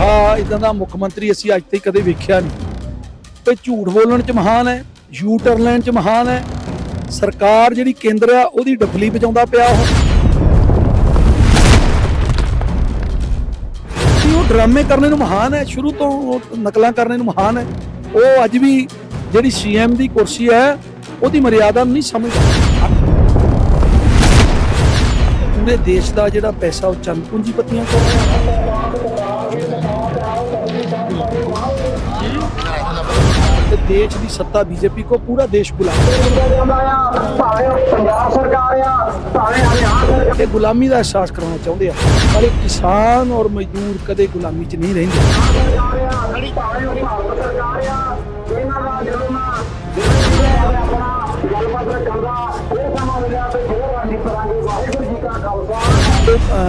ਹਾਂ ਇਦਾਂ ਦਾ ਮੁੱਖ ਮੰਤਰੀ ਅਸੀਂ ਅੱਜ ਤੱਕ ਕਦੇ ਵੇਖਿਆ ਨਹੀਂ। ਤੇ ਝੂਠ ਬੋਲਣ ਚ ਮਹਾਨ ਹੈ ਯੂ ਟਰਨ ਲੈਣ ਚ ਮਹਾਨ ਹੈ। ਸਰਕਾਰ ਜਿਹੜੀ ਕੇਂਦਰ ਆ, ਉਹਦੀ ਡਫਲੀ ਵਜਾਉਂਦਾ ਪਿਆ ਉਹ। ਉਹ ਡਰਾਮੇ ਕਰਨੇ ਨੂੰ ਮਹਾਨ ਹੈ, ਸ਼ੁਰੂ ਤੋਂ ਨਕਲਾਂ ਕਰਨੇ ਨੂੰ ਮਹਾਨ ਹੈ। ਉਹ ਅੱਜ ਵੀ ਜਿਹੜੀ ਸੀਐਮ ਦੀ ਕੁਰਸੀ ਹੈ, ਉਹਦੀ ਮਰਿਆਦਾ ਨੂੰ ਨਹੀਂ ਸਮਝਦਾ। ਪੂਰੇ ਦੇਸ਼ ਦਾ ਜਿਹੜਾ ਪੈਸਾ ਉਹ ਚੰਦ ਪੂੰਜੀਪਤੀਆਂ ਕੋਲ ਤੇ ਦੇਸ਼ ਦੀ ਸੱਤਾ ਬੀਜੇਪੀ ਕੋ ਪੂਰਾ ਦੇਸ਼ ਗੁਲਾਮ ਪੰਜਾਬ ਗੁਲਾਮੀ ਦਾ ਅਹਿਸਾਸ ਕਰਾਉਣਾ ਚਾਹੁੰਦੇ ਆ। ਪਰ ਇਹ ਕਿਸਾਨ ਔਰ ਮਜ਼ਦੂਰ ਕਦੇ ਗੁਲਾਮੀ 'ਚ ਨਹੀਂ ਰਹਿੰਦੇ।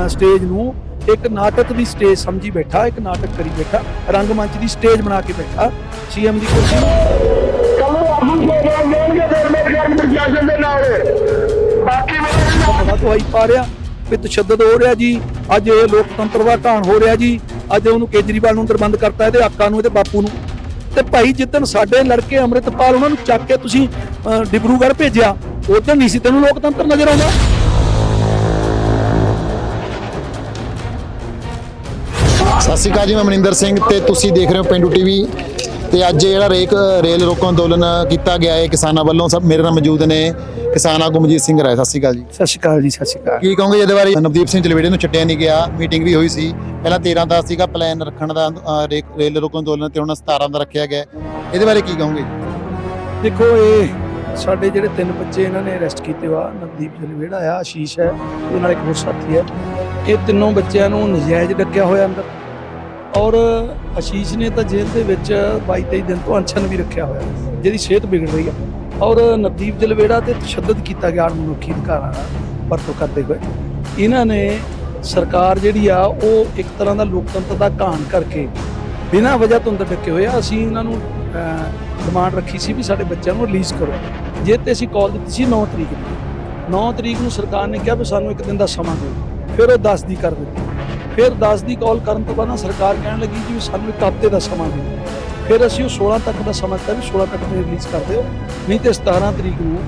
ਸਟੇਜ ਨੂੰ ਇੱਕ ਨਾਟਕ ਦੀ ਸਟੇਜ ਸਮਝੀ ਬੈਠਾ ਇੱਕ ਨਾਟਕ ਕਰੀ ਬੈਠਾ ਰੰਗਮੰਚ ਦੀ ਸਟੇਜ ਬਣਾ ਕੇ ਬੈਠਾ ਸੀਐਮ ਦੀ ਕੁਰਸੀ ਬਾਕੀ ਮੇਰੇ ਬੜਾ ਪਾ ਰਿਹਾ ਵੀ ਤਸ਼ੱਦਦ ਹੋ ਰਿਹਾ ਜੀ ਅੱਜ ਇਹ ਲੋਕਤੰਤਰ ਦਾ ਢਾਣ ਹੋ ਰਿਹਾ ਜੀ ਅੱਜ ਉਹਨੂੰ ਕੇਜਰੀਵਾਲ ਨੂੰ ਅੰਦਰ ਬੰਦ ਕਰਤਾ ਇਹਦੇ ਆਕਾ ਨੂੰ ਇਹਦੇ ਬਾਪੂ ਨੂੰ। ਤੇ ਭਾਈ ਜਿੱਦਣ ਸਾਡੇ ਲੜਕੇ ਅੰਮ੍ਰਿਤਪਾਲ ਉਹਨਾਂ ਨੂੰ ਚੱਕ ਕੇ ਤੁਸੀਂ ਅਹ, ਡਿਬਰੂਗੜ੍ਹ ਭੇਜਿਆ ਉਦੋਂ ਨਹੀਂ ਸੀ ਤੈਨੂੰ ਲੋਕਤੰਤਰ ਨਜ਼ਰ ਆਉਂਦਾ। ਸਤਿ ਸ਼੍ਰੀ ਅਕਾਲ ਜੀ ਮੈਂ ਮਨਿੰਦਰ ਸਿੰਘ ਤੇ ਤੁਸੀਂ ਦੇਖ ਰਹੇ ਹੋ ਪਿੰਡੂ ਟੀਵੀ। ਤੇ ਅੱਜ ਜਿਹੜਾ ਰੇਕ ਰੇਲ ਰੋਕੋ ਅੰਦੋਲਨ ਕੀਤਾ ਗਿਆ ਹੈ ਕਿਸਾਨਾਂ ਵੱਲੋਂ ਸਭ ਮੇਰੇ ਨਾਲ ਮੌਜੂਦ ਨੇ ਕਿਸਾਨ ਆਗੂ ਮਜੀਤ ਸਿੰਘ ਰਾਏ। ਸਤਿ ਸ਼੍ਰੀ ਅਕਾਲ ਜੀ। ਸਤਿ ਸ਼੍ਰੀ ਅਕਾਲ ਜੀ ਸਤਿ ਸ਼੍ਰੀ ਅਕਾਲ। ਕੀ ਕਹੋਗੇ ਇਹਦੇ ਬਾਰੇ ਨਵਦੀਪ ਸਿੰਘ ਚਲਵੇੜੇ ਨੂੰ ਛੱਡਿਆ ਨਹੀਂ ਗਿਆ ਮੀਟਿੰਗ ਵੀ ਹੋਈ ਸੀ। ਪਹਿਲਾਂ 13 ਦਾ ਸੀਗਾ ਪਲਾਨ ਰੱਖਣ ਦਾ ਰੇਕ- ਰੇਲ ਰੋਕੋ ਅੰਦੋਲਨ ਤੇ ਹੁਣ 17 ਦਾ ਰੱਖਿਆ ਗਿਆ। ਇਹਦੇ ਬਾਰੇ ਕੀ ਕਹੋਗੇ? ਦੇਖੋ ਇਹ ਸਾਡੇ ਜਿਹੜੇ ਤਿੰਨ ਬੱਚੇ ਇਹਨਾਂ ਨੇ ਅਰੈਸਟ ਕੀਤੇ ਵਾ ਨਵਦੀਪ ਜਲਵੇੜਾ ਆ ਆਸ਼ੀਸ਼ ਹੈ ਉਹਦੇ ਨਾਲ ਇੱਕ ਹੋਰ ਸਾਥੀ ਹੈ। ਇਹ ਤਿੰਨੋਂ ਬੱਚਿਆਂ ਨੂੰ ਨਜਾਇਜ਼ ਡੱਕਿਆ ਹੋਇਆ ਅੰਦਰ। ਔਰ ਆਸ਼ੀਸ਼ ਨੇ ਤਾਂ ਜੇਲ੍ਹ ਦੇ ਵਿੱਚ 22 23 ਦਿਨ ਤੋਂ ਅਣਛਨ ਵੀ ਰੱਖਿਆ ਹੋਇਆ, ਜਿਹਦੀ ਸਿਹਤ ਵਿਗੜ ਰਹੀ ਆ। ਔਰ ਨਵਦੀਪ ਜਲਵੇੜਾ ਤੇ ਤਸ਼ੱਦਦ ਕੀਤਾ ਗਿਆ ਮਨੁੱਖੀ ਅਧਿਕਾਰਾਂ ਦਾ ਵਰਤੋਂ ਕਰਦੇ ਹੋਏ। ਇਹਨਾਂ ਨੇ ਸਰਕਾਰ ਜਿਹੜੀ ਆ, ਉਹ ਇੱਕ ਤਰ੍ਹਾਂ ਦਾ ਲੋਕਤੰਤਰ ਦਾ ਘਾਣ ਕਰਕੇ ਬਿਨਾਂ ਵਜ੍ਹਾ ਤੋਂ ਅੰਦਰ ਡੱਕੇ ਹੋਏ ਆ। ਅਸੀਂ ਇਹਨਾਂ ਨੂੰ ਡਿਮਾਂਡ ਰੱਖੀ ਸੀ ਵੀ ਸਾਡੇ ਬੱਚਿਆਂ ਨੂੰ ਰਿਲੀਜ਼ ਕਰੋ। ਜੇ ਤੇ ਅਸੀਂ ਕਾਲ ਦਿੱਤੀ ਸੀ 9 ਤਰੀਕ ਨੂੰ। 9 ਤਰੀਕ ਨੂੰ ਸਰਕਾਰ ਨੇ ਕਿਹਾ ਵੀ ਸਾਨੂੰ ਇੱਕ ਦਿਨ ਦਾ ਸਮਾਂ ਦਿਓ, ਫਿਰ ਉਹ 10 ਦੀ ਕਰ ਦਿੱਤੀ। ਫਿਰ 10 ਦੀ ਕਾਲ ਕਰਨ ਤੋਂ ਬਾਅਦ ਸਰਕਾਰ ਕਹਿਣ ਲੱਗੀ ਜੀ ਵੀ ਸਾਨੂੰ ਇੱਕ ਹਫ਼ਤੇ ਦਾ ਸਮਾਂ ਦਿਓ। ਫਿਰ ਅਸੀਂ ਉਹ 16 ਤੱਕ ਦਾ ਸਮਾਂ ਦਿੱਤਾ ਵੀ 16 ਤੱਕ ਦੇ ਰਿਲੀਜ਼ ਕਰ ਦਿਓ। ਨਹੀਂ ਤੇ 17 ਤਰੀਕ ਨੂੰ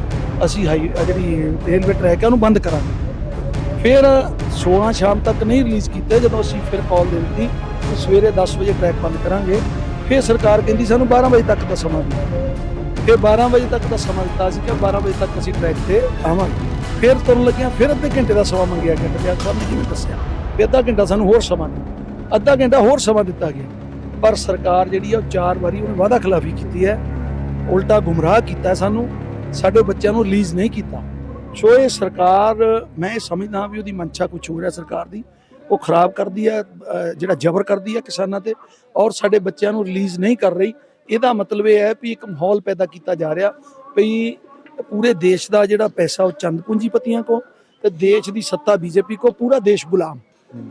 ਅਸੀਂ ਹਾਈ ਜਿਹੜੀ ਰੇਲਵੇ ਟਰੈਕ ਹੈ ਉਹਨੂੰ ਬੰਦ ਕਰਾਂਗੇ। ਫਿਰ 16 ਸ਼ਾਮ ਤੱਕ ਨਹੀਂ ਰਿਲੀਜ਼ ਕੀਤਾ, ਜਦੋਂ ਅਸੀਂ ਫਿਰ ਕਾਲ ਦੇ ਦਿੱਤੀ ਸਵੇਰੇ 10 ਵਜੇ ਟਰੈਕ ਬੰਦ ਕਰਾਂਗੇ। ਫਿਰ ਸਰਕਾਰ ਕਹਿੰਦੀ ਸਾਨੂੰ 12 ਵਜੇ ਤੱਕ ਦਾ ਸਮਾਂ ਦਿਓ। ਫਿਰ 12 ਵਜੇ ਤੱਕ ਦਾ ਸਮਾਂ ਦਿੱਤਾ ਸੀ ਕਿ 12 ਵਜੇ ਤੱਕ ਅਸੀਂ ਟਰੈਕ ਤੇ ਆਵਾਂਗੇ। ਫਿਰ ਤੁਰਨ ਲੱਗਿਆ ਫਿਰ ਅੱਧੇ ਘੰਟੇ ਦਾ ਸਮਾਂ ਮੰਗਿਆ ਗਿਆ। ਤੇ ਸਾਹਿਬ ਨੇ ਦੱਸਿਆ? ਵੀ ਅੱਧਾ ਘੰਟਾ ਸਾਨੂੰ ਹੋਰ ਸਮਾਂ ਦਿਓ ਅੱਧਾ ਘੰਟਾ ਹੋਰ ਸਮਾਂ ਦਿੱਤਾ ਗਿਆ। ਪਰ ਸਰਕਾਰ ਜਿਹੜੀ ਆ, ਉਹ ਚਾਰ ਵਾਰੀ ਉਹਨੇ ਵਾਅਦਾ ਖਿਲਾਫੀ ਕੀਤੀ ਹੈ। ਉਲਟਾ ਗੁੰਮਰਾਹ ਕੀਤਾ ਸਾਨੂੰ। ਸਾਡੇ ਬੱਚਿਆਂ ਨੂੰ ਰਿਲੀਜ਼ ਨਹੀਂ ਕੀਤਾ। ਸੋ ਇਹ ਸਰਕਾਰ, ਮੈਂ ਇਹ ਸਮਝਦਾ ਵੀ ਉਹਦੀ ਮਨਸ਼ਾ ਕੁਝ ਹੋ ਰਿਹਾ ਸਰਕਾਰ ਦੀ। ਉਹ ਖਰਾਬ ਕਰਦੀ ਹੈ ਜਿਹੜਾ ਜ਼ਬਰ ਕਰਦੀ ਹੈ ਕਿਸਾਨਾਂ ਤੇ ਔਰ ਸਾਡੇ ਬੱਚਿਆਂ ਨੂੰ ਰਿਲੀਜ਼ ਨਹੀਂ ਕਰ ਰਹੀ। ਇਹਦਾ ਮਤਲਬ ਇਹ ਹੈ ਵੀ ਇੱਕ ਮਾਹੌਲ ਪੈਦਾ ਕੀਤਾ ਜਾ ਰਿਹਾ ਵੀ ਪੂਰੇ ਦੇਸ਼ ਦਾ ਜਿਹੜਾ ਪੈਸਾ ਉਹ ਚੰਦ ਪੂੰਜੀਪਤੀਆਂ ਕੋ ਤੇ ਦੇਸ਼ ਦੀ ਸੱਤਾ ਬੀਜੇਪੀ ਕੋ ਪੂਰਾ ਦੇਸ਼ ਗੁਲਾਮ।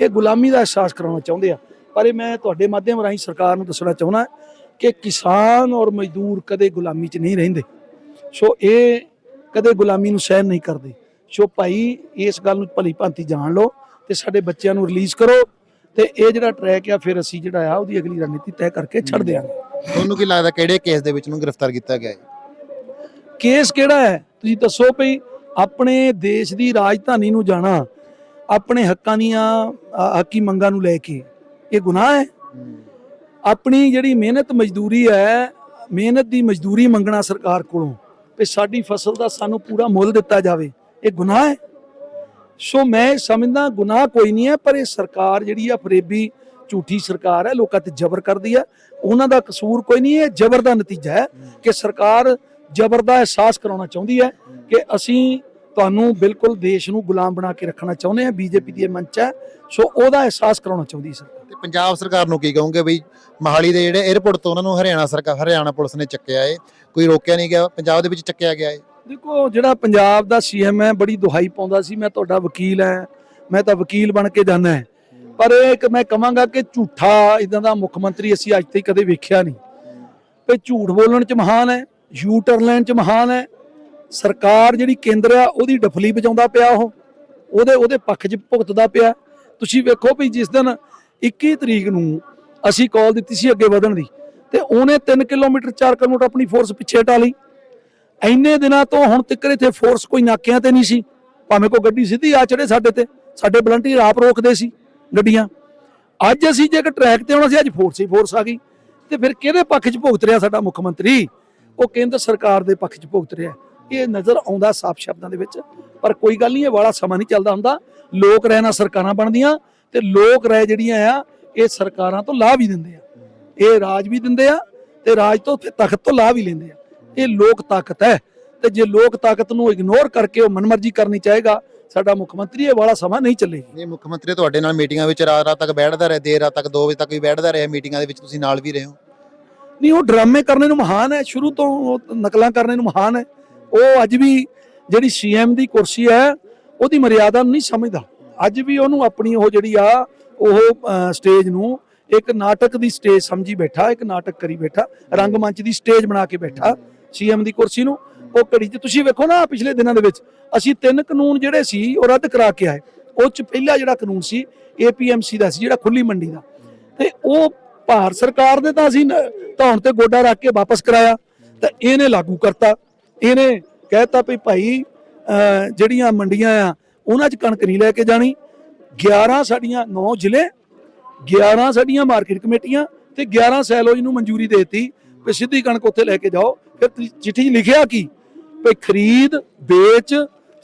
ਇਹ ਗੁਲਾਮੀ ਦਾ ਅਹਿਸਾਸ ਕਰਾਉਣਾ ਚਾਹੁੰਦੇ ਆ। ਪਰ ਇਹ ਮੈਂ ਤੁਹਾਡੇ ਮਾਧਿਅਮ ਰਾਹੀਂ ਸਰਕਾਰ ਨੂੰ ਦੱਸਣਾ ਚਾਹੁੰਦਾ ਕਿ ਕਿਸਾਨ ਔਰ ਮਜ਼ਦੂਰ ਕਦੇ ਗੁਲਾਮੀ 'ਚ ਨਹੀਂ ਰਹਿੰਦੇ। ਸੋ ਇਹ ਕਦੇ ਗੁਲਾਮੀ ਨੂੰ ਸਹਿਨ ਨਹੀਂ ਕਰਦੇ। ਸੋ ਭਾਈ ਇਸ ਗੱਲ ਨੂੰ ਭਲੀ ਭਾਂਤੀ ਜਾਣ ਲਓ ਤੇ ਸਾਡੇ ਬੱਚਿਆਂ ਨੂੰ ਰਿਲੀਜ਼ ਕਰੋ ਤੇ ਇਹ ਜਿਹੜਾ ਟਰੈਕ ਆ ਫਿਰ ਅਸੀਂ ਜਿਹੜਾ ਆ ਉਹਦੀ ਅਗਲੀ ਰਣਨੀਤੀ ਤੈਅ ਕਰਕੇ ਛੱਡ ਦਿਆਂਗੇ। ਤੁਹਾਨੂੰ ਕੀ ਲੱਗਦਾ ਕਿਹੜੇ ਕੇਸ ਦੇ ਵਿੱਚ ਨੂੰ ਗ੍ਰਿਫਤਾਰ ਕੀਤਾ ਗਿਆ ਹੈ ਕੇਸ ਕਿਹੜਾ ਹੈ? ਤੁਸੀਂ ਦੱਸੋ ਭਈ ਆਪਣੇ ਦੇਸ਼ ਦੀ ਰਾਜਧਾਨੀ ਨੂੰ ਜਾਣਾ ਆਪਣੇ ਹੱਕਾਂ ਦੀਆਂ ਹੱਕੀ ਮੰਗਾਂ ਨੂੰ ਲੈ ਕੇ। ਇਹ ਗੁਨਾਹ ਹੈ। ਆਪਣੀ ਜਿਹੜੀ ਮਿਹਨਤ ਮਜ਼ਦੂਰੀ ਹੈ, ਮਿਹਨਤ ਦੀ ਮਜ਼ਦੂਰੀ ਮੰਗਣਾ ਸਰਕਾਰ ਕੋਲੋਂ ਕਿ ਸਾਡੀ ਫਸਲ ਦਾ ਸਾਨੂੰ ਪੂਰਾ ਮੁੱਲ ਦਿੱਤਾ ਜਾਵੇ, ਇਹ ਗੁਨਾਹ ਹੈ। ਸੋ ਮੈਂ ਸਮਝਦਾ, ਗੁਨਾਹ ਕੋਈ ਨਹੀਂ ਹੈ, ਪਰ ਇਹ ਸਰਕਾਰ ਜਿਹੜੀ ਆ, ਫਰੇਬੀ ਝੂਠੀ ਸਰਕਾਰ ਹੈ, ਲੋਕਾਂ ਤੇ ਜ਼ਬਰ ਕਰਦੀ ਹੈ ਉਹਨਾਂ ਦਾ ਕਸੂਰ ਕੋਈ ਨਹੀਂ ਹੈ ਇਹ ਜ਼ਬਰ ਦਾ ਨਤੀਜਾ ਹੈ ਕਿ ਸਰਕਾਰ ਜ਼ਬਰ ਦਾ ਅਹਿਸਾਸ ਕਰਾਉਣਾ ਚਾਹੁੰਦੀ ਹੈ ਕਿ ਅਸੀਂ ਤੁਹਾਨੂੰ ਬਿਲਕੁਲ ਦੇਸ਼ ਨੂੰ ਗੁਲਾਮ ਬਣਾ ਕੇ ਰੱਖਣਾ ਚਾਹੁੰਦੇ ਹਾਂ ਬੀਜੇਪੀ ਦੀ ਇਹ ਮੰਚ ਹੈ। ਸੋ ਉਹਦਾ ਅਹਿਸਾਸ ਕਰਾਉਣਾ ਚਾਹੁੰਦੀ ਸਰਕਾਰ। ਤੇ ਪੰਜਾਬ ਸਰਕਾਰ ਨੂੰ ਕੀ ਕਹੋਗੇ ਬਈ ਮਹਾਲੀ ਦੇ ਜਿਹੜੇ 에ਅਰਪੋਰਟ ਤੋਂ ਉਹਨਾਂ ਨੂੰ ਹਰਿਆਣਾ ਸਰਕਾਰ ਹਰਿਆਣਾ ਪੁਲਿਸ ਨੇ ਚੱਕਿਆ ਏ ਕੋਈ ਰੋਕਿਆ ਨਹੀਂ ਗਿਆ ਪੰਜਾਬ ਦੇ ਵਿੱਚ ਚੱਕਿਆ ਗਿਆ ਏ? ਦੇਖੋ ਜਿਹੜਾ ਪੰਜਾਬ ਦਾ ਸੀਐਮ ਹੈ ਬੜੀ ਦੁਹਾਈ ਪਾਉਂਦਾ ਸੀ ਮੈਂ ਤੁਹਾਡਾ ਵਕੀਲ ਹਾਂ ਮੈਂ ਤਾਂ ਵਕੀਲ ਬਣ ਕੇ ਜਾਣਾ ਹੈ। ਪਰ ਇਹ ਇੱਕ ਮੈਂ ਕਹਾਂਗਾ ਕਿ ਝੂਠਾ ਇਦਾਂ ਦਾ ਮੁੱਖ ਮੰਤਰੀ ਅਸੀਂ ਅੱਜ ਤੱਕ ਕਦੇ ਵੇਖਿਆ ਨਹੀਂ। ਤੇ ਝੂਠ ਬੋਲਣ ਚ ਮਹਾਨ ਹੈ ਯੂ ਟਰਨ ਲੈਣ ਚ ਮਹਾਨ ਹੈ ਸਰਕਾਰ ਜਿਹੜੀ ਕੇਂਦਰ ਆ, ਉਹਦੀ ਡਫਲੀ ਵਜਾਉਂਦਾ ਪਿਆ ਉਹ। ਉਹਦੇ ਉਹਦੇ ਪੱਖ 'ਚ ਭੁਗਤਦਾ ਪਿਆ। ਤੁਸੀਂ ਵੇਖੋ ਵੀ ਜਿਸ ਦਿਨ 21 ਤਰੀਕ ਨੂੰ ਅਸੀਂ ਕਾਲ ਦਿੱਤੀ ਸੀ ਅੱਗੇ ਵਧਣ ਦੀ, ਤੇ ਉਹਨੇ 3 ਕਿਲੋਮੀਟਰ 4 ਕਿਲੋਮੀਟਰ ਆਪਣੀ ਫੋਰਸ ਪਿੱਛੇ ਹਟਾ ਲਈ। ਇੰਨੇ ਦਿਨਾਂ ਤੋਂ ਹੁਣ ਤੱਕ ਇੱਥੇ ਫੋਰਸ ਕੋਈ ਨਾਕਿਆਂ ਤੇ ਨਹੀਂ ਸੀ। ਭਾਵੇਂ ਕੋਈ ਗੱਡੀ ਸਿੱਧੀ ਆ ਚੜੇ ਸਾਡੇ ਤੇ, ਸਾਡੇ ਵਲੰਟੀਅਰ ਆਪ ਰੋਕਦੇ ਸੀ ਗੱਡੀਆਂ। ਅੱਜ ਅਸੀਂ ਜੇ ਕਿ ਟਰੈਕ ਤੇ ਆਉਣਾ ਸੀ, ਅੱਜ ਫੋਰਸ ਹੀ ਫੋਰਸ ਆ ਗਈ। ਤੇ ਫਿਰ ਕਿਹਦੇ ਪੱਖ 'ਚ ਭੁਗਤ ਰਿਹਾ ਸਾਡਾ ਮੁੱਖ ਮੰਤਰੀ? ਉਹ ਕੇਂਦਰ ਸਰਕਾਰ ਦੇ ਪੱਖ 'ਚ ਭੁਗਤ ਰਿਹਾ। ਇਹ ਨਜ਼ਰ ਆਉਂਦਾ ਸਾਫ਼ ਸ਼ਬਦਾਂ ਦੇ ਵਿੱਚ ਪਰ ਕੋਈ ਗੱਲ ਨਹੀਂ ਇਹ ਵਾਲਾ ਸਮਾਂ ਨਹੀਂ ਚੱਲਦਾ ਹੁੰਦਾ। ਲੋਕ ਰਹਿਣਾ ਸਰਕਾਰਾਂ ਬਣਦੀਆਂ ਤੇ ਲੋਕ ਰਹਿ ਜਿਹੜੀਆਂ ਆ ਇਹ ਸਰਕਾਰਾਂ ਤੋਂ ਲਾਭ ਵੀ ਦਿੰਦੇ ਆ। ਇਹ ਰਾਜ ਵੀ ਦਿੰਦੇ ਆ ਤੇ ਰਾਜ ਤੋਂ ਫਿਰ ਤਖਤ ਤੋਂ ਲਾਭ ਵੀ ਲੈਂਦੇ ਆ। ਇਹ ਲੋਕ ਤਾਕਤ ਹੈ ਤੇ ਜੇ ਲੋਕ ਤਾਕਤ ਨੂੰ ਇਗਨੋਰ ਕਰਕੇ ਉਹ ਮਨਮਰਜ਼ੀ ਕਰਨੀ ਚਾਹੇਗਾ ਸਾਡਾ ਮੁੱਖ ਮੰਤਰੀ ਇਹ ਵਾਲਾ ਸਮਾਂ ਨਹੀਂ ਚੱਲੇਗੀ। ਇਹ ਮੁੱਖ ਮੰਤਰੀ ਤੁਹਾਡੇ ਨਾਲ ਮੀਟਿੰਗਾਂ ਵਿੱਚ ਰਾਤ ਰਾਤ ਤੱਕ ਬੈਠਦਾ ਰਿਹਾ ਦੇਰ ਰਾਤ ਤੱਕ 2 ਵਜੇ ਤੱਕ ਵੀ ਬੈਠਦਾ ਰਿਹਾ ਮੀਟਿੰਗਾਂ ਦੇ ਵਿੱਚ ਤੁਸੀਂ ਨਾਲ ਵੀ ਰਹੇ ਹੋ। ਨਹੀਂ ਉਹ ਡਰਾਮੇ ਕਰਨੇ ਨੂੰ ਮਹਾਨ ਹੈ ਸ਼ੁਰੂ ਤੋਂ ਉਹ ਨਕਲਾਂ ਕਰਨੇ ਨੂੰ ਮਹਾਨ ਹੈ। ਉਹ ਅੱਜ ਵੀ ਜਿਹੜੀ ਸੀਐਮ ਦੀ ਕੁਰਸੀ ਹੈ, ਉਹਦੀ ਮਰਿਆਦਾ ਨੂੰ ਨਹੀਂ ਸਮਝਦਾ। ਅੱਜ ਵੀ ਉਹਨੂੰ ਆਪਣੀ ਉਹ ਜਿਹੜੀ ਆ, ਉਹ ਸਟੇਜ ਨੂੰ ਇੱਕ ਨਾਟਕ ਦੀ ਸਟੇਜ ਸਮਝੀ ਬੈਠਾ, ਇੱਕ ਨਾਟਕ ਕਰੀ ਬੈਠਾ, ਰੰਗਮੰਚ ਦੀ ਸਟੇਜ ਬਣਾ ਕੇ ਬੈਠਾ ਸੀਐਮ ਦੀ ਕੁਰਸੀ ਨੂੰ। ਉਹ ਘੜੀ ਤੇ ਤੁਸੀਂ ਵੇਖੋ ਨਾ ਪਿਛਲੇ ਦਿਨਾਂ ਦੇ ਵਿੱਚ, ਅਸੀਂ ਤਿੰਨ ਕਾਨੂੰਨ ਜਿਹੜੇ ਸੀ, ਉਹ ਰੱਦ ਕਰਾ ਕੇ ਆਏ। ਉਹ 'ਚ ਪਹਿਲਾ ਜਿਹੜਾ ਕਾਨੂੰਨ ਸੀ ਏਪੀਐਮਸੀ ਦਾ ਸੀ, ਜਿਹੜਾ ਖੁੱਲੀ ਮੰਡੀ ਦਾ। ਤੇ ਉਹ ਭਾਰਤ ਸਰਕਾਰ ਨੇ ਤਾਂ ਅਸੀਂ ਨ- ਧੌਣ ਤੇ ਗੋਡਾ ਰੱਖ ਕੇ ਵਾਪਸ ਕਰਾਇਆ। ਤਾਂ ਇਹਨੇ ਲਾਗੂ ਕਰਤਾ। ਇਹਨੇ ਕਹਿਤਾ ਵੀ ਭਾਈ ਜਿਹੜੀਆਂ ਮੰਡੀਆਂ ਆ, ਉਹਨਾਂ 'ਚ ਕਣਕ ਨਹੀਂ ਲੈ ਕੇ ਜਾਣੀ। 11 ਸਾਡੀਆਂ 9 ਜ਼ਿਲ੍ਹੇ 11 ਸਾਡੀਆਂ ਮਾਰਕੀਟ ਕਮੇਟੀਆਂ ਤੇ 11 ਸੈਲੋਜ ਨੂੰ ਮਨਜ਼ੂਰੀ ਦੇ ਦਿੱਤੀ ਵੀ ਸਿੱਧੀ ਕਣਕ ਉੱਥੇ ਲੈ ਕੇ ਜਾਓ। ਫਿਰ ਚਿੱਠੀ 'ਚ ਲਿਖਿਆ ਕੀ? ਵੀ ਖਰੀਦ, ਵੇਚ,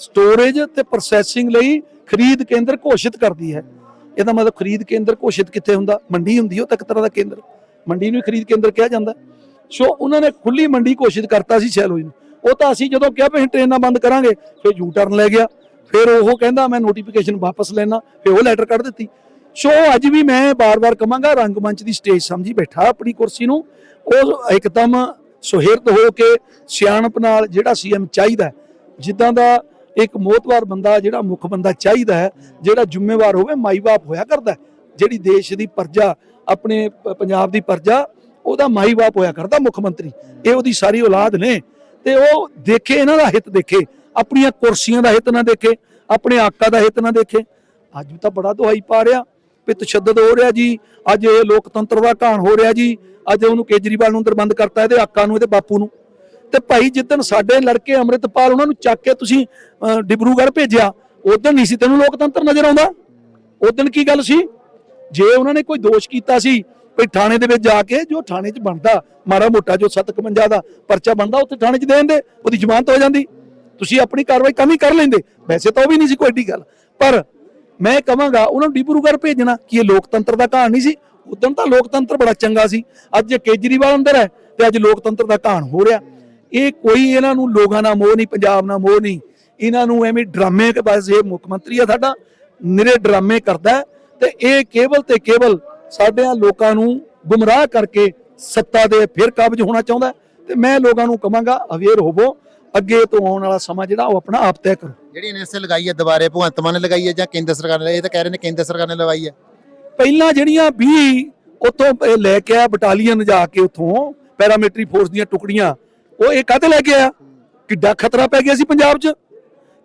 ਸਟੋਰੇਜ ਤੇ ਪ੍ਰੋਸੈਸਿੰਗ ਲਈ ਖਰੀਦ ਕੇਂਦਰ ਘੋਸ਼ਿਤ ਕਰਦੀ ਹੈ। ਇਹਦਾ ਮਤਲਬ ਖਰੀਦ ਕੇਂਦਰ ਘੋਸ਼ਿਤ ਕਿੱਥੇ ਹੁੰਦਾ? ਮੰਡੀ ਹੁੰਦੀ ਉਹ ਤੱਕ ਤਰ੍ਹਾਂ ਦਾ ਕੇਂਦਰ। ਮੰਡੀ ਨੂੰ ਖਰੀਦ ਕੇਂਦਰ ਕਿਹਾ ਜਾਂਦਾ। ਸੋ ਉਹਨਾਂ ਨੇ ਖੁੱਲੀ ਮੰਡੀ ਘੋਸ਼ਿਤ ਕਰਤਾ ਸੀ ਸੈਲੋਜ ਨੂੰ। ਉਹ ਤਾਂ ਅਸੀਂ ਜਦੋਂ ਕਿਹਾ ਵੀ ਅਸੀਂ ਟ੍ਰੇਨਾਂ ਬੰਦ ਕਰਾਂਗੇ, ਫਿਰ ਯੂ ਟਰਨ ਲੈ ਗਿਆ। ਫਿਰ ਉਹ ਕਹਿੰਦਾ, ਮੈਂ ਨੋਟੀਫਿਕੇਸ਼ਨ ਵਾਪਸ ਲੈਣਾ ਫਿਰ ਉਹ ਲੈਟਰ ਕੱਢ ਦਿੱਤੀ। ਸੋ ਅੱਜ ਵੀ ਮੈਂ ਬਾਰ-ਬਾਰ ਕਹਾਂਗਾ, ਰੰਗਮੰਚ ਦੀ ਸਟੇਜ ਸਮਝੀ ਬੈਠਾ ਆਪਣੀ ਕੁਰਸੀ ਨੂੰ। ਉਹ ਇੱਕਦਮ ਸੁਹਿਰਦ ਹੋ ਕੇ ਸਿਆਣਪ ਨਾਲ ਜਿਹੜਾ ਸੀਐਮ ਚਾਹੀਦਾ ਜਿੱਦਾਂ ਦਾ ਇੱਕ ਮੋਤਵਾਰ ਬੰਦਾ, ਜਿਹੜਾ ਮੁੱਖ ਬੰਦਾ ਚਾਹੀਦਾ ਹੈ, ਜਿਹੜਾ ਜ਼ਿੰਮੇਵਾਰ ਹੋਵੇ, ਮਾਈ-ਬਾਪ ਹੋਇਆ ਕਰਦਾ ਜਿਹੜੀ ਦੇਸ਼ ਦੀ ਪਰਜਾ, ਆਪਣੇ ਪੰਜਾਬ ਦੀ ਪਰਜਾ, ਉਹਦਾ ਮਾਈ-ਬਾਪ ਹੋਇਆ ਕਰਦਾ ਮੁੱਖ ਮੰਤਰੀ। ਇਹ ਉਹਦੀ ਸਾਰੀ ਔਲਾਦ ਨੇ। ਤੇ ਉਹ ਦੇਖੇ, ਇਹਨਾਂ ਦਾ ਹਿੱਤ ਦੇਖੇ, ਆਪਣੀਆਂ ਕੁਰਸੀਆਂ ਦਾ ਹਿੱਤ ਨਾ ਦੇਖੇ, ਆਪਣੇ ਆਕਾ ਦਾ ਹਿੱਤ ਨਾ ਦੇਖੇ। ਅੱਜ ਵੀ ਤਾਂ ਬੜਾ ਦੁਹਾਈ ਪਾ ਰਿਹਾ ਵੀ ਤਸ਼ੱਦਦ ਹੋ ਰਿਹਾ ਜੀ, ਅੱਜ ਇਹ ਲੋਕਤੰਤਰ ਦਾ ਘਾਣ ਹੋ ਰਿਹਾ ਜੀ, ਅੱਜ ਉਹਨੂੰ ਕੇਜਰੀਵਾਲ ਨੂੰ ਅੰਦਰ ਬੰਦ ਕਰਤਾ ਇਹਦੇ ਆਕਾ ਨੂੰ, ਇਹਦੇ ਬਾਪੂ ਨੂੰ। ਤੇ ਭਾਈ ਜਿੱਦਣ ਸਾਡੇ ਲੜਕੇ ਅੰਮ੍ਰਿਤਪਾਲ, ਉਹਨਾਂ ਨੂੰ ਚੱਕ ਕੇ ਤੁਸੀਂ ਡਿਬਰੂਗੜ੍ਹ ਭੇਜਿਆ ਉਦੋਂ ਨਹੀਂ ਸੀ ਤੈਨੂੰ ਲੋਕਤੰਤਰ ਨਜ਼ਰ ਆਉਂਦਾ? ਉਦੋਂ ਕੀ ਗੱਲ ਸੀ? ਜੇ ਉਹਨਾਂ ਨੇ ਕੋਈ ਦੋਸ਼ ਕੀਤਾ ਸੀ ਵੀ ਥਾਣੇ ਦੇ ਵਿੱਚ ਜਾ ਕੇ ਜੋ ਥਾਣੇ 'ਚ ਬਣਦਾ ਮਾੜਾ ਮੋਟਾ ਜੋ 751 ਦਾ ਪਰਚਾ ਬਣਦਾ, ਉੱਥੇ ਥਾਣੇ 'ਚ ਦੇ ਦਿੰਦੇ, ਉਹਦੀ ਜ਼ਮਾਨਤ ਹੋ ਜਾਂਦੀ। ਤੁਸੀਂ ਆਪਣੀ ਕਾਰਵਾਈ ਕਮੀ ਕਰ ਲੈਂਦੇ। ਵੈਸੇ ਤਾਂ ਉਹ ਵੀ ਨਹੀਂ ਸੀ ਕੋਈ ਏਡੀ ਗੱਲ। ਪਰ ਮੈਂ ਕਹਾਂਗਾ, ਉਹਨਾਂ ਨੂੰ ਡਿਬਰੂਗੜ੍ਹ ਭੇਜਣਾ ਕਿ ਇਹ ਲੋਕਤੰਤਰ ਦਾ ਘਾਣ ਨਹੀਂ ਸੀ। ਉਦੋਂ ਤਾਂ ਲੋਕਤੰਤਰ ਬੜਾ ਚੰਗਾ ਸੀ। ਅੱਜ ਜੇ ਕੇਜਰੀਵਾਲ ਅੰਦਰ ਹੈ ਤੇ ਅੱਜ ਲੋਕਤੰਤਰ ਦਾ ਘਾਣ ਹੋ ਰਿਹਾ। ਇਹ ਕੋਈ ਇਹਨਾਂ ਨੂੰ ਲੋਕਾਂ ਨਾਲ ਮੋਹ ਨਹੀਂ, ਪੰਜਾਬ ਨਾਲ ਮੋਹ ਨਹੀਂ। ਇਹਨਾਂ ਨੂੰ ਐਵੇਂ ਡਰਾਮੇ ਕੇ ਬਸ ਇਹ ਮੁੱਖ ਮੰਤਰੀ ਆ ਸਾਡਾ। ਨਿਰੇ ਡਰਾਮੇ ਕਰਦਾ ਤੇ ਇਹ ਕੇਵਲ ਤੇ ਕੇਵਲ ਸਾਡਿਆਂ ਲੋਕਾਂ ਨੂੰ ਗੁੰਮਰਾਹ ਕਰਕੇ ਸੱਤਾ ਦੇ ਫਿਰ ਕਬਜ਼ ਹੋਣਾ ਚਾਹੁੰਦਾ ਤੇ ਮੈਂ ਲੋਕਾਂ ਨੂੰ ਕਹਾਂਗਾ ਅਵੇਅਰ ਹੋਵੋ ਅੱਗੇ ਤੋਂ ਆਉਣ ਵਾਲਾ ਸਮਾਂ ਜਿਹੜਾ ਉਹ ਆਪਣਾ ਆਪ ਤੈਅ ਕਰੋ। ਜਿਹੜੀ ਐਨਐਸਏ ਲਗਾਈ ਹੈ ਦੁਬਾਰੇ ਭਗਵੰਤ ਮਾਨ ਨੇ ਲਗਾਈ ਹੈ ਜਾਂ ਕੇਂਦਰ ਸਰਕਾਰ ਨੇ ਇਹ ਤਾਂ ਕਹਿ ਰਹੇ ਨੇ ਕੇਂਦਰ ਸਰਕਾਰ ਨੇ ਲਗਾਈ ਹੈ। ਪਹਿਲਾਂ ਜਿਹੜੀਆਂ 20 ਉੱਥੋਂ ਇਹ ਲੈ ਕੇ ਆਇਆ ਬਟਾਲੀਅਨ ਜਾ ਕੇ ਉੱਥੋਂ ਪੈਰਾਮਿਲਟਰੀ ਫੋਰਸ ਦੀਆਂ ਟੁਕੜੀਆਂ ਉਹ ਇਹ ਕਾਹਤੇ ਲੈ ਕੇ ਆਇਆ? ਕਿੱਡਾ ਖਤਰਾ ਪੈ ਗਿਆ ਸੀ ਪੰਜਾਬ 'ਚ।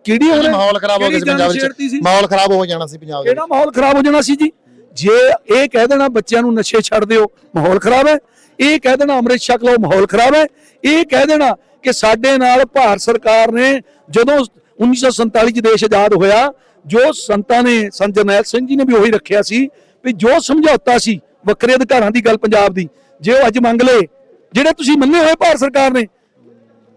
ਕਿਹੜੀ ਮਾਹੌਲ ਖਰਾਬ ਹੋ ਗਿਆ ਸੀ ਪੰਜਾਬ? ਵਿੱਚ ਮਾਹੌਲ ਖਰਾਬ ਹੋ ਜਾਣਾ ਸੀ ਪੰਜਾਬ ਦੇ ਕਿਹੜਾ ਮਾਹੌਲ ਖਰਾਬ ਹੋ ਜਾਣਾ ਸੀ ਜੀ? ਜੇ ਇਹ ਕਹਿ ਦੇਣਾ ਬੱਚਿਆਂ ਨੂੰ ਨਸ਼ੇ ਛੱਡ ਦਿਓ, ਮਾਹੌਲ ਖਰਾਬ ਹੈ। ਇਹ ਕਹਿ ਦੇਣਾ ਅੰਮ੍ਰਿਤ ਛਕ ਲਓ, ਮਾਹੌਲ ਖਰਾਬ ਹੈ। ਇਹ ਕਹਿ ਦੇਣਾ ਕਿ ਸਾਡੇ ਨਾਲ ਭਾਰਤ ਸਰਕਾਰ ਨੇ ਜਦੋਂ 1947 ਚ ਦੇਸ਼ ਆਜ਼ਾਦ ਹੋਇਆ, ਜੋ ਸੰਤਾਂ ਨੇ, ਸੰਤ ਜਰਨੈਲ ਸਿੰਘ ਜੀ ਨੇ ਵੀ ਉਹੀ ਰੱਖਿਆ ਸੀ ਵੀ ਜੋ ਸਮਝੌਤਾ ਸੀ, ਵੱਖਰੇ ਅਧਿਕਾਰਾਂ ਦੀ ਗੱਲ ਪੰਜਾਬ ਦੀ, ਜੇ ਉਹ ਅੱਜ ਮੰਗ ਲਏ ਜਿਹੜੇ ਤੁਸੀਂ ਮੰਨੇ ਹੋਏ ਭਾਰਤ ਸਰਕਾਰ ਨੇ,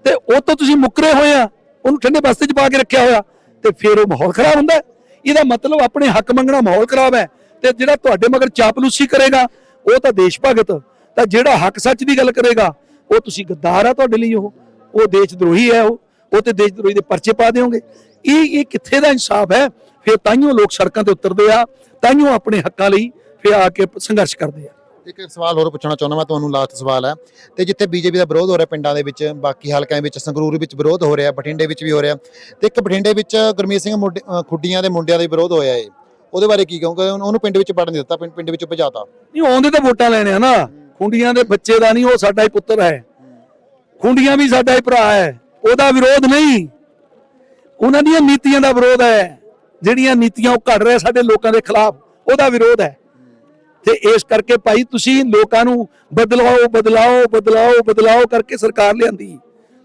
ਤੇ ਉਹ ਤੋਂ ਤੁਸੀਂ ਮੁੱਕਰੇ ਹੋਏ ਆ, ਉਹਨੂੰ ਠੰਡੇ ਬਸਤੇ 'ਚ ਪਾ ਕੇ ਰੱਖਿਆ ਹੋਇਆ, ਤੇ ਫਿਰ ਉਹ ਮਾਹੌਲ ਖਰਾਬ ਹੁੰਦਾ। ਇਹਦਾ ਮਤਲਬ ਆਪਣੇ ਹੱਕ ਮੰਗਣਾ ਮਾਹੌਲ ਖਰਾਬ ਹੈ। ਤੇ ਜਿਹੜਾ ਤੁਹਾਡੇ ਮਗਰ ਚਾਪਲੂਸੀ ਕਰੇਗਾ, ਉਹ ਤਾਂ ਦੇਸ਼ ਭਗਤ, ਤਾਂ ਜਿਹੜਾ ਹੱਕ ਸੱਚ ਦੀ ਗੱਲ ਕਰੇਗਾ, ਉਹ ਤੁਸੀਂ ਗੱਦਾਰ ਆ ਤੁਹਾਡੇ ਲਈ ਉਹ। ਉਹ ਦੇਸ਼ ਦਰੋਹੀ ਹੈ ਉਹ। ਉਹ ਤੇ ਦੇਸ਼ ਦਰੋਹੀ ਦੇ ਪਰਚੇ ਪਾ ਦਿਓਗੇ। ਇਹ ਇਹ ਕਿੱਥੇ ਦਾ ਇਨਸਾਫ ਹੈ? ਫਿਰ ਤਾਈਓ ਲੋਕ ਸੜਕਾਂ ਤੇ ਉਤਰਦੇ ਆ ਤਾਈਓ ਆਪਣੇ ਹੱਕਾਂ ਲਈ ਫਿਰ ਆ ਕੇ ਸੰਘਰਸ਼ ਕਰਦੇ ਆ। ਇੱਕ ਸਵਾਲ ਹੋਰ ਪੁੱਛਣਾ ਚਾਹੁੰਦਾ ਮੈਂ, ਤੁਹਾਨੂੰ ਲਾਸਟ ਸਵਾਲ ਹੈ। ਤੇ ਜਿੱਥੇ ਬੀਜੇਪੀ ਦਾ ਵਿਰੋਧ ਹੋ ਰਿਹਾ ਪਿੰਡਾਂ ਦੇ ਵਿੱਚ, ਬਾਕੀ ਹਲਕਿਆਂ ਵਿੱਚ, ਸੰਗਰੂਰ ਵਿੱਚ ਵਿਰੋਧ ਹੋ ਰਿਹਾ, ਬਠਿੰਡੇ ਵਿੱਚ ਵੀ ਹੋ ਰਿਹਾ। ਤੇ ਇੱਕ ਬਠਿੰਡੇ ਵਿੱਚ ਗੁਰਮੀਤ ਸਿੰਘ ਮੁੰਡੇ- ਖੁੱਡੀਆਂ ਦੇ ਮੁੰਡਿਆਂ ਦੇ ਵਿਰੋਧ ਹੋਇਆ ਏ। ਉਹਦੇ ਬਾਰੇ ਕੀ ਕਹੋਗੇ? ਉਹਨੂੰ ਪਿੰਡ ਵਿੱਚ ਵੜਨ ਦਿੱਤਾ, ਪਿੰਡ ਪਿੰਡ ਵਿੱਚ ਭਜਾਤਾ। ਨਹੀਂ ਆਉਂਦੇ ਤਾਂ ਵੋਟਾਂ ਲੈਣੇ ਆ ਨਾ। ਖੁੰਡੀਆਂ ਦੇ ਬੱਚੇ ਦਾ ਨਹੀਂ, ਉਹ ਸਾਡਾ ਹੀ ਪੁੱਤਰ ਹੈ। ਖੁੰਡੀਆਂ ਵੀ ਸਾਡਾ ਹੀ ਭਰਾ ਹੈ। ਉਹਦਾ ਵਿਰੋਧ ਨਹੀਂ। ਉਹਨਾਂ ਦੀਆਂ ਨੀਤੀਆਂ ਦਾ ਵਿਰੋਧ ਹੈ। ਜਿਹੜੀਆਂ ਨੀਤੀਆਂ ਉਹ ਘੜ ਰਿਹਾ ਸਾਡੇ ਲੋਕਾਂ ਦੇ ਖਿਲਾਫ, ਉਹਦਾ ਵਿਰੋਧ ਹੈ। ਤੇ ਇਸ ਕਰਕੇ ਭਾਈ ਤੁਸੀਂ ਲੋਕਾਂ ਨੂੰ ਬਦਲਾਓ ਬਦਲਾਓ ਬਦਲਾਓ ਬਦਲਾਓ ਕਰਕੇ ਸਰਕਾਰ ਲਿਆਂਦੀ।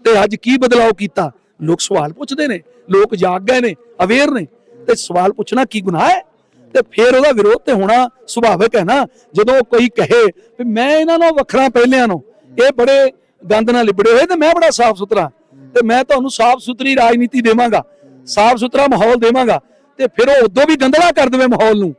ਤੇ ਅੱਜ ਕੀ ਬਦਲਾਓ ਕੀਤਾ? ਲੋਕ ਸਵਾਲ ਪੁੱਛਦੇ ਨੇ। ਲੋਕ ਜਾਗ ਗਏ ਨੇ, ਅਵੇਅਰ ਨੇ। ਤੇ ਸਵਾਲ ਪੁੱਛਣਾ ਕੀ ਗੁਨਾਹ ਹੈ? ਤੇ ਫਿਰ ਉਹਦਾ ਵਿਰੋਧ ਤੇ ਹੋਣਾ ਸੁਭਾਵਿਕ ਹੈ ਨਾ? ਜਦੋਂ ਕੋਈ ਕਹੇ ਵੀ ਮੈਂ ਇਹਨਾਂ ਨੂੰ ਵੱਖਰਾ ਪਹਿਲਿਆਂ ਨੂੰ ਇਹ ਬੜੇ ਗੰਦ ਨਾਲ ਲਿਬੜੇ ਹੋਏ ਤੇ ਮੈਂ ਬੜਾ ਸਾਫ਼ ਸੁਥਰਾ। ਤੇ ਮੈਂ ਤੁਹਾਨੂੰ ਸਾਫ਼ ਸੁਥਰੀ ਰਾਜਨੀਤੀ ਦੇਵਾਂਗਾ, ਸਾਫ਼ ਸੁਥਰਾ ਮਾਹੌਲ ਦੇਵਾਂਗਾ, ਤੇ ਫਿਰ ਉਹ ਉਦੋਂ ਵੀ ਗੰਦਲਾ ਕਰ ਦੇਵੇ ਮਾਹੌਲ ਨੂੰ।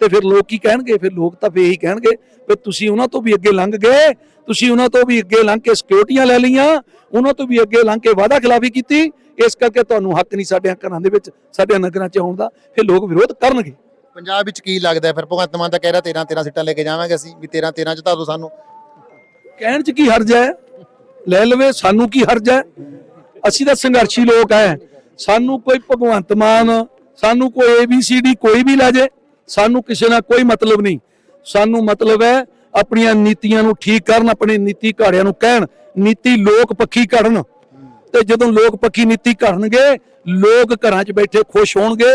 ਤੇ ਫਿਰ ਲੋਕ ਕੀ ਕਹਿਣਗੇ? ਫਿਰ ਲੋਕ ਤਾਂ ਫੇ ਇਹੀ ਕਹਿਣਗੇ ਵੀ ਤੁਸੀਂ ਉਹਨਾਂ ਤੋਂ ਵੀ ਅੱਗੇ ਲੰਘ ਗਏ, ਤੁਸੀਂ ਉਹਨਾਂ ਤੋਂ ਵੀ ਅੱਗੇ ਲੰਘ ਕੇ ਸਿਕਿਉਰਟੀਆਂ ਲੈ ਲਈਆਂ, ਉਹਨਾਂ ਤੋਂ ਵੀ ਅੱਗੇ ਲੰਘ ਕੇ ਵਾਅਦਾ ਖਿਲਾਫੀ ਕੀਤੀ। ਇਸ ਕਰਕੇ ਤੁਹਾਨੂੰ ਹੱਕ ਨਹੀਂ ਸਾਡੇ ਘਰਾਂ ਦੇ ਵਿੱਚ, ਸਾਡੇ ਨਗਰਾਂ 'ਚ ਆਉਣ ਦਾ। ਫਿਰ ਲੋਕ ਵਿਰੋਧ ਕਰਨਗੇ। ਪੰਜਾਬ ਵਿੱਚ ਕੀ ਲੱਗਦਾ ਫਿਰ ਭਗਵੰਤ ਮਾਨ ਤਾਂ ਕਹਿ ਰਿਹਾ 13 13 ਸੀਟਾਂ ਲੈ ਕੇ ਜਾਵਾਂਗੇ ਅਸੀਂ, ਵੀ 13 13 ਚ ਤਾਂ ਸਾਨੂੰ। ਕਹਿਣ 'ਚ ਕੀ ਹਰਜ ਹੈ? ਲੈ ਲਵੇ, ਸਾਨੂੰ ਕੀ ਹਰਜ ਹੈ? ਅਸੀਂ ਤਾਂ ਸੰਘਰਸ਼ੀ ਲੋਕ ਹੈ। ਸਾਨੂੰ ਕੋਈ ਭਗਵੰਤ ਮਾਨ, ਸਾਨੂੰ ਕੋਈ ਏਬੀਸੀਡੀ ਕੋਈ ਵੀ ਲੈ ਜੇ, ਸਾਨੂੰ ਕਿਸੇ ਨਾਲ ਕੋਈ ਮਤਲਬ ਨਹੀਂ। ਸਾਨੂੰ ਮਤਲਬ ਹੈ ਆਪਣੀਆਂ ਨੀਤੀਆਂ ਨੂੰ ਠੀਕ ਕਰਨ, ਆਪਣੇ ਨੀਤੀ ਘਾੜਿਆਂ ਨੂੰ ਕਹਿਣ, ਨੀਤੀ ਲੋਕ ਪੱਖੀ ਕਰਨ ਤੇ ਜਦੋਂ ਲੋਕ ਪੱਖੀ ਨੀਤੀ ਕਰਨਗੇ ਲੋਕ ਘਰਾਂ 'ਚ ਬੈਠੇ ਖੁਸ਼ ਹੋਣਗੇ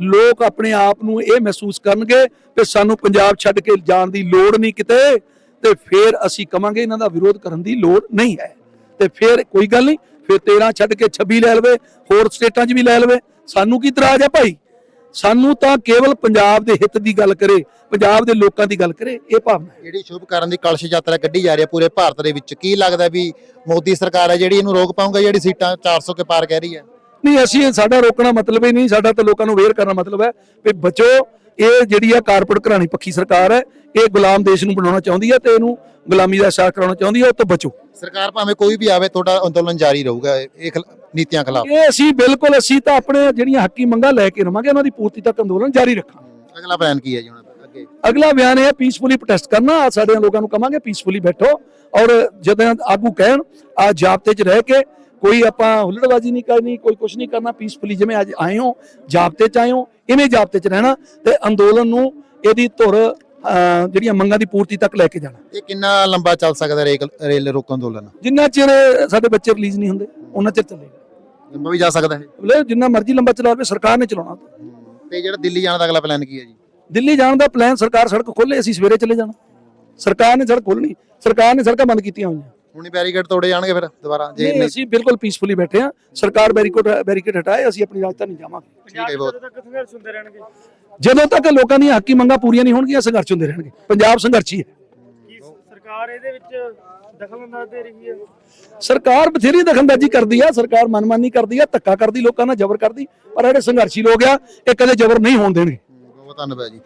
ਲੋਕ ਆਪਣੇ ਆਪ ਨੂੰ ਇਹ ਮਹਿਸੂਸ ਕਰਨਗੇ ਕਿ ਸਾਨੂੰ ਪੰਜਾਬ ਛੱਡ ਕੇ ਜਾਣ ਦੀ ਲੋੜ ਨਹੀਂ ਕਿਤੇ, ਤੇ ਫਿਰ ਅਸੀਂ ਕਵਾਂਗੇ ਇਹਨਾਂ ਦਾ ਵਿਰੋਧ ਕਰਨ ਦੀ ਲੋੜ ਨਹੀਂ ਹੈ। ਤੇ ਫਿਰ ਕੋਈ ਗੱਲ ਨਹੀਂ, ਫਿਰ 13 ਛੱਡ ਕੇ 26 ਲੈ ਲਵੇ, ਹੋਰ ਸਟੇਟਾਂ 'ਚ ਵੀ ਲੈ ਲਵੇ। ਸਾਨੂੰ ਕੀ ਇਤਰਾਜ਼ ਹੈ ਭਾਈ? ਸਾਨੂੰ ਤਾਂ ਕੇਵਲ ਪੰਜਾਬ ਦੇ ਹਿੱਤ ਦੀ ਗੱਲ ਕਰੇ, ਪੰਜਾਬ ਦੇ ਲੋਕਾਂ ਦੀ ਗੱਲ ਕਰੇ, ਇਹ ਭਾਵਨਾ ਹੈ। ਜਿਹੜੀ ਸ਼ੁਭ ਕਰਨ ਦੀ ਕਲਸ਼ ਯਾਤਰਾ ਕੱਢੀ ਜਾ ਰਹੀ ਹੈ ਪੂਰੇ ਭਾਰਤ ਦੇ ਵਿੱਚ, ਕੀ ਲੱਗਦਾ ਵੀ ਮੋਦੀ ਸਰਕਾਰ ਹੈ ਜਿਹੜੀ ਇਹਨੂੰ ਰੋਕ ਪਾਉਂਗਾ ਜਿਹੜੀ ਸੀਟਾਂ 400 ਕੇ ਪਾਰ ਕਹਿ ਰਹੀ ਹੈ? ਨਹੀਂ ਅਸੀਂ ਸਾਡਾ ਰੋਕਣਾ ਮਤਲਬ ਹੀ ਨਹੀਂ ਸਾਡਾ ਤਾਂ ਲੋਕਾਂ ਨੂੰ ਅਵੇਅਰ ਕਰਨਾ ਮਤਲਬ ਹੈ ਵੀ ਬਚੋ ਇਹ ਜਿਹੜੀ ਆ ਕਾਰਪੋਰੇਟ ਘਰਾਣੀ ਪੱਖੀ ਸਰਕਾਰ ਹੈ ਇਹ ਗੁਲਾਮ ਦੇਸ਼ ਨੂੰ ਬਣਾਉਣਾ ਚਾਹੁੰਦੀ ਹੈ ਤੇ ਇਹਨੂੰ ਗੁਲਾਮੀ ਦਾ ਅਹਿਸਾਸ ਕਰਾਉਣਾ ਚਾਹੁੰਦੀ ਹੈ ਉਹ ਤੋਂ ਬਚੋ। ਸਰਕਾਰ ਭਾਵੇਂ ਕੋਈ ਵੀ ਆਵੇ ਤੁਹਾਡਾ ਅੰਦੋਲਨ ਜਾਰੀ ਰਹੂਗਾ ਇਹ ਨੀਤੀਆਂ ਖਿਲਾਫ। ਇਹ ਅਸੀਂ ਬਿਲਕੁਲ ਅਸੀਂ ਤਾਂ ਆਪਣੇ ਜਿਹੜੀਆਂ ਹੱਕੀ ਮੰਗਾਂ ਲੈ ਕੇ ਰਵਾਂਗੇ ਉਹਨਾਂ ਦੀ ਪੂਰਤੀ ਤੱਕ ਅੰਦੋਲਨ ਜਾਰੀ ਰੱਖਾਂਗੇ। ਅਗਲਾ ਪਲਾਨ ਕੀ ਹੈ ਜੀ ਹੁਣ ਅੱਗੇ? ਅਗਲਾ ਬਿਆਨ ਇਹ ਹੈ ਪੀਸਫੁਲੀ ਪ੍ਰੋਟੈਸਟ ਕਰਨਾ ਸਾਡੇ ਲੋਕਾਂ ਨੂੰ ਕਵਾਂਗੇ ਪੀਸਫੁਲੀ ਬੈਠੋ। ਔਰ ਜਦੋਂ ਆਗੂ ਕਹਿਣ ਆ ਜਾਬਤੇ 'ਚ ਰਹਿ ਕੇ ਕੋਈ ਆਪਾਂ ਹੁੱਲੜਬਾਜ਼ੀ ਨਹੀਂ ਕਰਨੀ ਕੋਈ ਕੁਝ ਨਹੀਂ ਕਰਨਾ ਪੀਸਫੁਲੀ ਜਿਵੇਂ ਅੱਜ ਆਏ ਹੋ ਜਾਬਤੇ 'ਚ ਆਏ ਹੋ ਇਵੇਂ ਜਾਬਤੇ 'ਚ ਰਹਿਣਾ ਤੇ ਅੰਦੋਲਨ ਨੂੰ ਇਹਦੀ ਧੁਰ ਜਿਹੜੀਆਂ ਮੰਗਾਂ ਦੀ ਪੂਰਤੀ ਤੱਕ ਲੈ ਕੇ ਜਾਣਾ। ਇਹ ਕਿੰਨਾ ਲੰਬਾ ਚੱਲ ਸਕਦਾ ਰੇਲ ਰੋਕੋ ਅੰਦੋਲਨ? ਜਿੰਨਾ ਚਿਰ ਸਾਡੇ ਬੱਚੇ ਰਿਲੀਜ਼ ਨਹੀਂ ਹੁੰਦੇ ਉਹਨਾਂ ਚਿਰ ਚੱਲੇਗਾ। ਲੰਬਾ ਵੀ ਜਾ ਸਕਦਾ ਹੈ ਮਤਲਬ ਜਿੰਨਾ ਮਰਜ਼ੀ ਲੰਬਾ ਚਲਾ ਲਵੇ ਸਰਕਾਰ ਨੇ ਚਲਾਉਣਾ ਤੇ। ਜਿਹੜਾ ਦਿੱਲੀ ਜਾਣ ਦਾ ਅਗਲਾ ਪਲਾਨ ਕੀ ਹੈ ਜੀ? ਦਿੱਲੀ ਜਾਣ ਦਾ ਪਲਾਨ ਸਰਕਾਰ ਸੜਕ ਖੋਲੇ ਅਸੀਂ ਸਵੇਰੇ ਚਲੇ ਜਾਣਾ। ਸਰਕਾਰ ਨੇ ਸੜਕ ਖੋਲਣੀ ਸਰਕਾਰ ਨੇ ਸੜਕਾਂ ਬੰਦ ਕੀਤੀਆਂ ਹੋਈਆਂ। ਹੁਣੀ ਬੈਰੀਕੇਡ ਤੋੜੇ ਜਾਣਗੇ ਫਿਰ ਦੁਬਾਰਾ ਜੇ ਨਹੀਂ ਅਸੀਂ ਬਿਲਕੁਲ ਪੀਸਫੁਲੀ ਬੈਠੇ ਆ ਸਰਕਾਰ ਬੈਰੀਕੇਡ ਬੈਰੀਕੇਡ ਹਟਾਏ ਅਸੀਂ ਆਪਣੀ ਰਾਜਧਾਨੀ ਜਾਵਾਂਗੇ। ਠੀਕ ਹੈ ਬਹੁਤ। ਜਦੋਂ ਤੱਕ ਲੋਕਾਂ ਦੀਆਂ ਹੱਕੀ ਮੰਗਾਂ ਪੂਰੀਆਂ ਨਹੀਂ ਹੋਣਗੀਆਂ ਸੰਘਰਸ਼ ਹੁੰਦੇ ਰਹਿਣਗੇ। ਪੰਜਾਬ ਸੰਘਰਸ਼ੀ ਹੈ ਕੀ ਸਰਕਾਰ ਇਹਦੇ ਵਿੱਚ ਦਖਲਅੰਦਾਜ਼ੀ ਦੇ ਰਹੀ ਹੈ? ਸਰਕਾਰ ਬਥੇਰੀ ਦਖਲਅੰਦਾਜ਼ੀ ਕਰਦੀ ਆ ਸਰਕਾਰ ਮਨਮਾਨੀ ਕਰਦੀ ਆ ਧੱਕਾ ਕਰਦੀ ਲੋਕਾਂ ਨਾਲ ਜ਼ਬਰ ਕਰਦੀ ਪਰ ਜਿਹੜੇ ਸੰਘਰਸ਼ੀ ਲੋਕ ਆ ਇਹ ਕਦੇ ਜ਼ਬਰ ਨਹੀਂ ਹੋਣ ਦੇਣਗੇ। ਬਹੁਤ ਧੰਨਵਾਦ ਜੀ।